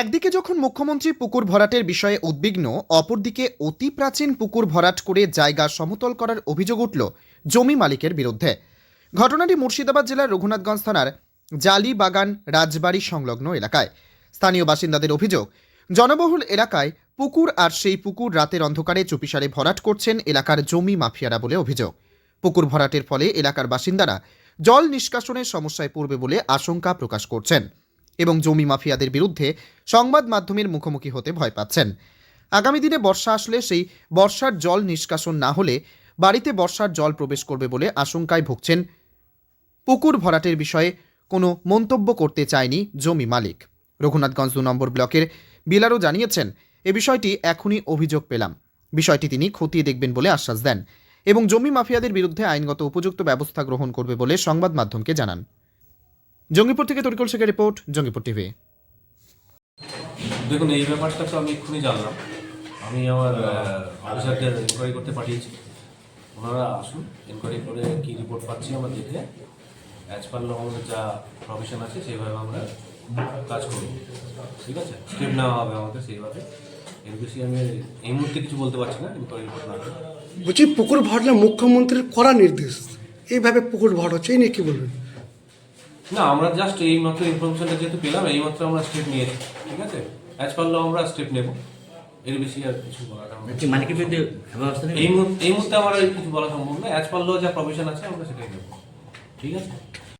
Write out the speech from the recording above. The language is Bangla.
একদিকে যখন মুখ্যমন্ত্রী পুকুর ভরাটের বিষয়ে উদ্বিগ্ন, অপরদিকে অতি প্রাচীন পুকুর ভরাট করে জায়গা সমতল করার অভিযোগ উঠল জমি মালিকের বিরুদ্ধে। ঘটনাটি মুর্শিদাবাদ জেলার রঘুনাথগঞ্জ থানার জালি বাগান রাজবাড়ি সংলগ্ন এলাকায়। স্থানীয় বাসিন্দাদের অভিযোগ, জনবহুল এলাকায় পুকুর আর সেই পুকুর রাতের অন্ধকারে চুপিসারে ভরাট করছেন এলাকার জমি মাফিয়ারা বলে অভিযোগ। পুকুর ভরাটের ফলে এলাকার বাসিন্দারা জল নিষ্কাশনের সমস্যায় পড়বে বলে আশঙ্কা প্রকাশ করছেন। এবং জমি মাফিয়াদের বিরুদ্ধে সংবাদ মাধ্যমের মুখোমুখি হতে ভয় পাচ্ছেন। আগামী দিনে বর্ষা আসলে সেই বর্ষার জল নিষ্কাশন না হলে বাড়িতে বর্ষার জল প্রবেশ করবে বলে আশঙ্কায় ভুগছেন। পুকুর ভরাটের বিষয়ে কোনো মন্তব্য করতে চায়নি জমি মালিক। রঘুনাথগঞ্জ দু নম্বর ব্লকের বিলারও জানিয়েছেন, এ বিষয়টি এখনই অভিযোগ পেলাম। বিষয়টি তিনি খতিয়ে দেখবেন বলে আশ্বাস দেন এবং জমি মাফিয়াদের বিরুদ্ধে আইনগত উপযুক্ত ব্যবস্থা গ্রহণ করবে বলে সংবাদ মাধ্যমকে জানান। জঙ্গিপুর থেকে তরিকুল শেখের রিপোর্ট জঙ্গিপুর টিভি। দেখুন এই ব্যাপারটা তো আমি এক্ষুনি জানলাম। আমি আমার অফিসারদের এনকোয়ারি করতে পাঠিয়েছি। ওনারা আসুন এনকোয়ারি করে কি রিপোর্ট পাচ্ছি আমরা দেখে অ্যাজ পার ল আমাদের যা প্রফেশন আছে সেইভাবে আমরা কাজ করব। ঠিক আছে? স্টেপ নেওয়া হবে আমাদের সেইভাবে। এর বেশি আমি এই মুহূর্তে কিছু বলতে পারছি না এনকোয়ারি রিপোর্ট না বলছি পুকুর ভরালে মুখ্যমন্ত্রীর করা নির্দেশ। এইভাবে পুকুর ভর হচ্ছে এই নিয়ে কি বলবেন? না আমরা জাস্ট এই মাত্র ইনফরমেশনটা যেহেতু পেলাম এই মাত্র আমরা স্টেপ নিয়েছি ঠিক আছে? অ্যাজ পার ল আমরা স্টেপ নেব। এর বেশি আর কিছু বলার মালিকের বিরুদ্ধে এই মুহূর্তে এই মুহূর্তে আমার কিছু বলা সম্ভব না। অ্যাজ পার ল যা প্রভিশন আছে আমরা সেটাই নেব। ঠিক আছে?